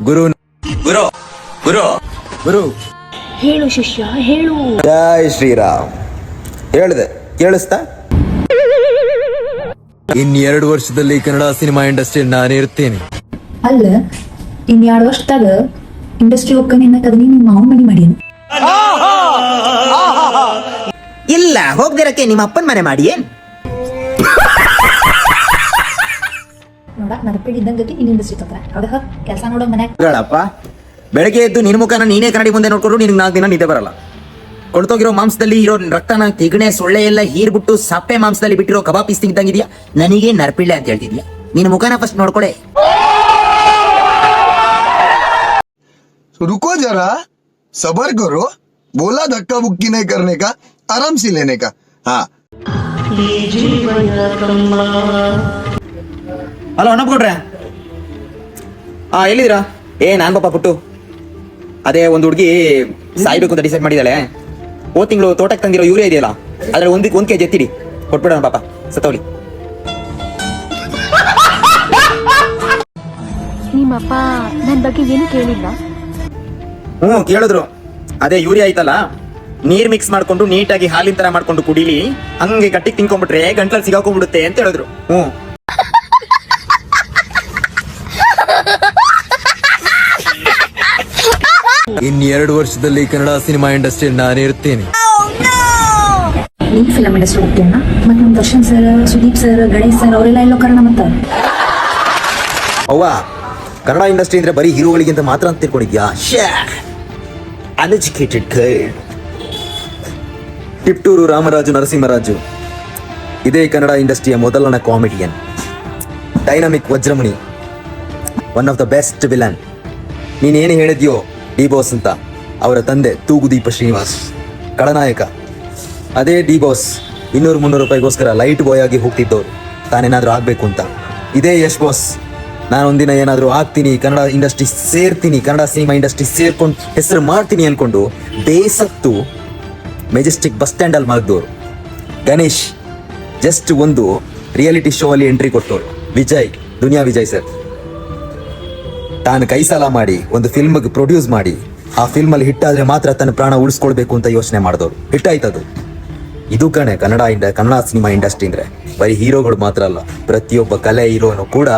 ಗುರು. ಗುರು. ಗುರು. ಗುರು. ಹೇಳು ಶಿಷ್ಯ ಹೇಳು. ಜೈ ಶ್ರೀರಾಮ್. ಹೇಳಿದೆ ಕೇಳಿಸ್ತಾ? ಇನ್ ಎರಡು ವರ್ಷದಲ್ಲಿ ಕನ್ನಡ ಸಿನಿಮಾ ಇಂಡಸ್ಟ್ರಿ ನಾನು ಇರ್ತೇನೆ ಅಲ್ಲ ಇನ್ ಎರಡು ವರ್ಷದಾಗ ಇಂಡಸ್ಟ್ರಿ ನಿನ್ನ ನೀನ್ ನಿಮ್ಮ ಮಾವನ್ ಮನಿ ಮಾಡೀನಿ ಇಲ್ಲ ಹೋಗ್ದಿರಕ್ಕೆ ನಿಮ್ಮ ಅಪ್ಪನ ಮನೆ ಮಾಡಿ ಏನ್ ನೋಡಕ್ ನರಪಿಡ್ ಇದ್ದಂಗತಿ ಇಲ್ಲಿ ಇಂಡಸ್ಟ್ರಿ ತತ್ರ ಅವಾಗ ಕೆಲಸ ನೋಡೋ ಮನ್ಯಾಗ ಹೇಳಪ್ಪ ಬೆಳಗ್ಗೆ ಎದ್ದು ನಿನ್ನ ಮುಖನ ನೀನೇ ಕನ್ನಡಿ ಮುಂದೆ ನೋಡ್ಕೊಂಡು ನಿನಗೆ ನಾಲ್ಕು ದಿನ ನಿದ್ದೆ ಬರಲ್ಲ ಕೊಡ್ತೋಗಿರೋ ಮಾಂಸದಲ್ಲಿ ಇರೋ ರಕ್ತನ ತಿಗಣೆ ಸೊಳ್ಳೆ ಎಲ್ಲ ಹೀರ್ಬಿಟ್ಟು ಸಪ್ಪೆ ಮಾಂಸದಲ್ಲಿ ಬಿಟ್ಟಿರೋ ಕಬಾಬ್ ಪೀಸ್ ತಿಂದಂಗಿದ್ಯಾ ನನಗೆ ನರ್ಪಿಳ್ಳೆ ಅಂತ ಹೇಳ್ತಿದ್ಯಾ ನಿನ್ನ ಮುಖನ ಫಸ್ಟ್ ನೋಡ್ಕೊಳೆ तो रुको जरा सबर करो बोला धक्का बुक्की नहीं करने का आराम से लेने का हाँ ಹಲೋ ಅಣ್ಣ ಕೊಟ್ರೆ? ಹಾ ಎಲ್ಲಿದ್ದೀರಾ? ಏ ನಾನ್ ಪಾಪ ಪುಟ್ಟು. ಅದೇ ಒಂದು ಹುಡುಗಿ ಸಾಯ್ಬೇಕು ಅಂತ ಡಿಸೈಡ್ ಮಾಡಿದಾಳೆ. ಓ ತಿಂಗಳು ತೋಟಕ್ಕೆ ತಂದಿರೋ ಯೂರಿಯಾ ಇದೆಯಲ್ಲ ಅದ್ರಲ್ಲಿ ಒಂದಕ್ಕೆ ಒಂದ್ ಕೆಜಿ ಎತ್ತಿಡಿ. ಕೊಟ್ಬಿಡೋಣ ಪಾಪ ಸತ್ತೋಲಿ ನಿಮ್ಮಪ್ಪ ನನ್ನ ಬಗ್ಗೆ ಏನು ಕೇಳಿಲ್ಲ? ಹ್ಞೂ ಕೇಳಿದ್ರು. ಅದೇ ಯೂರಿಯಾ ಐತಲ್ಲ ನೀರ್ ಮಿಕ್ಸ್ ಮಾಡ್ಕೊಂಡು ನೀಟಾಗಿ ಹಾಲಿನ ತರ ಮಾಡ್ಕೊಂಡು ಕುಡೀಲಿ ಹಂಗೆ ಗಟ್ಟಿಗೆ ತಿನ್ಕೊಂಡ್ಬಿಟ್ರೆ ಗಂಟ್ಲಲ್ಲಿ ಸಿಗಾಕೊಂಡ್ಬಿಡುತ್ತೆ ಅಂತ ಹೇಳಿದ್ರು. ಹ್ಞೂ. ಇನ್ ಎರಡು ವರ್ಷದಲ್ಲಿ ಕನ್ನಡ ಸಿನಿಮಾ ಇಂಡಸ್ಟ್ರಿ ನಾನು ಇರ್ತೇನೆ ಫಿಲಮ್ ಇಂಡಸ್ಟ್ರಿ ಹೋಗ್ತೀಯಣ್ಣ ಮತ್ತೆ Darshan sir Sudeep sir Ganesh sir ಅವರೆಲ್ಲ ಎಲ್ಲೋ ಕಾರಣ ಮತ್ತ? ಅವ್ವ ಕನ್ನಡ ಇಂಡಸ್ಟ್ರಿ ಅಂದ್ರೆ ಬರೀ ಹೀರೋಗಳಿಗಿಂತ ಮಾತ್ರ ಅಂತ ತಿಳ್ಕೊಂಡಿದ್ಯಾ? ಅನ್ಎಜುಕೇಟೆಡ್ ಟಿಪ್ಟೂರು ರಾಮರಾಜು ನರಸಿಂಹರಾಜು. ಇದೇ ಕನ್ನಡ ಇಂಡಸ್ಟ್ರಿಯ ಮೊದಲನ comedian dynamic Vajramuni one of the best villain ನೀನೇನು ಹೇಳಿದ್ಯೋ ಡಿ ಬಾಸ್ ಅಂತ ಅವರ ತಂದೆ ತೂಗುದೀಪ ಶ್ರೀನಿವಾಸ್. ಕಳನಾಯಕ ಅದೇ ಡಿ ಬಾಸ್ ಇನ್ನೂರು ಮುನ್ನೂರು ರೂಪಾಯಿಗೋಸ್ಕರ ಲೈಟ್ ಬಾಯ್ ಆಗಿ ಹೋಗ್ತಿದ್ದವರು. ತಾನೇನಾದರೂ ಆಗಬೇಕು ಅಂತ. ಇದೇ ಯಶ್ ಬಾಸ್. ನಾನು ಒಂದಿನ ಏನಾದರೂ ಆಗ್ತೀನಿ, ಕನ್ನಡ ಇಂಡಸ್ಟ್ರಿ ಸೇರ್ತೀನಿ, ಕನ್ನಡ ಸಿನಿಮಾ ಇಂಡಸ್ಟ್ರಿ ಸೇರ್ಕೊಂಡು ಹೆಸರು ಮಾಡ್ತೀನಿ ಅಂದ್ಕೊಂಡು ಬೇಸತ್ತು ಮೆಜೆಸ್ಟಿಕ್ ಬಸ್ ಸ್ಟ್ಯಾಂಡಲ್ಲಿ ಮಲಗ್ದವ್ರು ಗಣೇಶ್, ಜಸ್ಟ್ ಒಂದು ರಿಯಾಲಿಟಿ ಶೋ ಅಲ್ಲಿ ಎಂಟ್ರಿ ಕೊಟ್ಟವರು. ವಿಜಯ್, ದುನಿಯಾ ವಿಜಯ್ ಸರ್. ತಾನು ಕೈ ಸಾಲ ಮಾಡಿ, ಒಂದು ಫಿಲ್ಮ್ಗೆ ಪ್ರೊಡ್ಯೂಸ್ ಮಾಡಿ, ಆ ಫಿಲ್ಮ್ ಅಲ್ಲಿ ಹಿಟ್ ಆದ್ರೆ ಮಾತ್ರ ತನ್ನ ಪ್ರಾಣ ಉಳಿಸ್ಕೊಳ್ಬೇಕು ಅಂತ ಯೋಚನೆ ಮಾಡಿದವರು. ಹಿಟ್ ಆಯ್ತದು ಇದು ಕಣೆ ಕನ್ನಡ ಇಂಡ, ಕನ್ನಡ ಸಿನಿಮಾ ಇಂಡಸ್ಟ್ರಿ ಅಂದ್ರೆ. ಬರೀ ಹೀರೋಗಳು ಮಾತ್ರ ಅಲ್ಲ, ಪ್ರತಿಯೊಬ್ಬ ಕಲೆ ಹೀರೋನು ಕೂಡ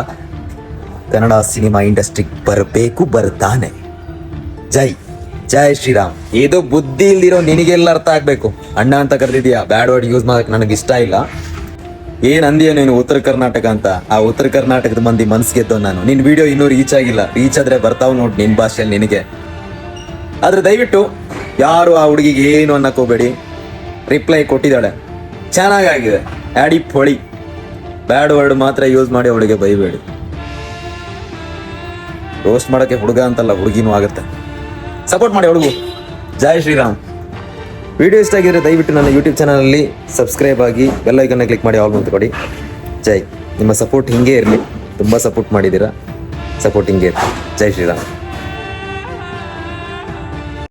ಕನ್ನಡ ಸಿನಿಮಾ ಇಂಡಸ್ಟ್ರಿಗೆ ಬರಬೇಕು, ಬರ್ತಾನೆ. ಜೈ ಜೈ ಶ್ರೀರಾಮ್. ಇದು ಬುದ್ಧಿ ಇಲ್ದಿರೋ ನಿನಗೆಲ್ಲ ಅರ್ಥ ಆಗ್ಬೇಕು. ಅಣ್ಣ ಅಂತ ಕರೆದಿದ್ಯಾ? ಬ್ಯಾಡ್ ವರ್ಡ್ ಯೂಸ್ ಮಾಡಕ್ ನನಗೆ ಇಷ್ಟ ಇಲ್ಲ. ಏನ್ ಅಂದಿಯ ನೀನು ಉತ್ತರ ಕರ್ನಾಟಕ ಅಂತ, ಆ ಉತ್ತರ ಕರ್ನಾಟಕದ ಮಂದಿ ಮನ್ಸ್ ಗೆದ್ದವ್ ನಾನು. ನಿನ್ ವಿಡಿಯೋ ಇನ್ನೂ ರೀಚ್ ಆಗಿಲ್ಲ. ರೀಚ್ ಆದ್ರೆ ಬರ್ತಾವ್ ನೋಡಿ ನಿನ್ ಭಾಷೆಯಲ್ಲಿ ನಿನಗೆ. ಆದ್ರೆ ದಯವಿಟ್ಟು ಯಾರು ಆ ಹುಡುಗಿಗೆ ಏನು ಅನ್ನಕ್ ಹೋಗ್ಬೇಡಿ ರಿಪ್ಲೈ ಕೊಟ್ಟಿದ್ದಾಳೆ. ಚೆನ್ನಾಗಾಗಿದೆ. ಆಡಿ ಪೊಳಿ. ಬ್ಯಾಡ್ ವರ್ಡ್ ಮಾತ್ರ ಯೂಸ್ ಮಾಡಿ ಅವಳಿಗೆ ಬೈಬೇಡಿ. ರೋಸ್ಟ್ ಮಾಡಕ್ಕೆ ಹುಡುಗ ಅಂತಲ್ಲ, ಹುಡುಗಿನೂ ಆಗುತ್ತೆ. ಸಪೋರ್ಟ್ ಮಾಡಿ ಹುಡುಗು. ಜೈ ಶ್ರೀರಾಮ್. ವಿಡಿಯೋ ಇಷ್ಟ ಆಗಿದ್ರೆ ದಯವಿಟ್ಟು ನನ್ನ ಯೂಟ್ಯೂಬ್ ಚಾನಲಲ್ಲಿ ಸಬ್ಸ್ಕ್ರೈಬ್ ಆಗಿ ಬೆಲ್ಲೈಕನ್ನ ಕ್ಲಿಕ್ ಮಾಡಿ ಆಲ್ ಅಂತ ಕೊಡಿ. ಜೈ. ನಿಮ್ಮ ಸಪೋರ್ಟ್ ಹಿಂಗೆ ಇರಲಿ. ತುಂಬ ಸಪೋರ್ಟ್ ಮಾಡಿದ್ದೀರಾ? ಸಪೋರ್ಟ್ ಹಿಂಗೆ ಇರಲಿ. ಜೈ ಶ್ರೀರಾಮ್.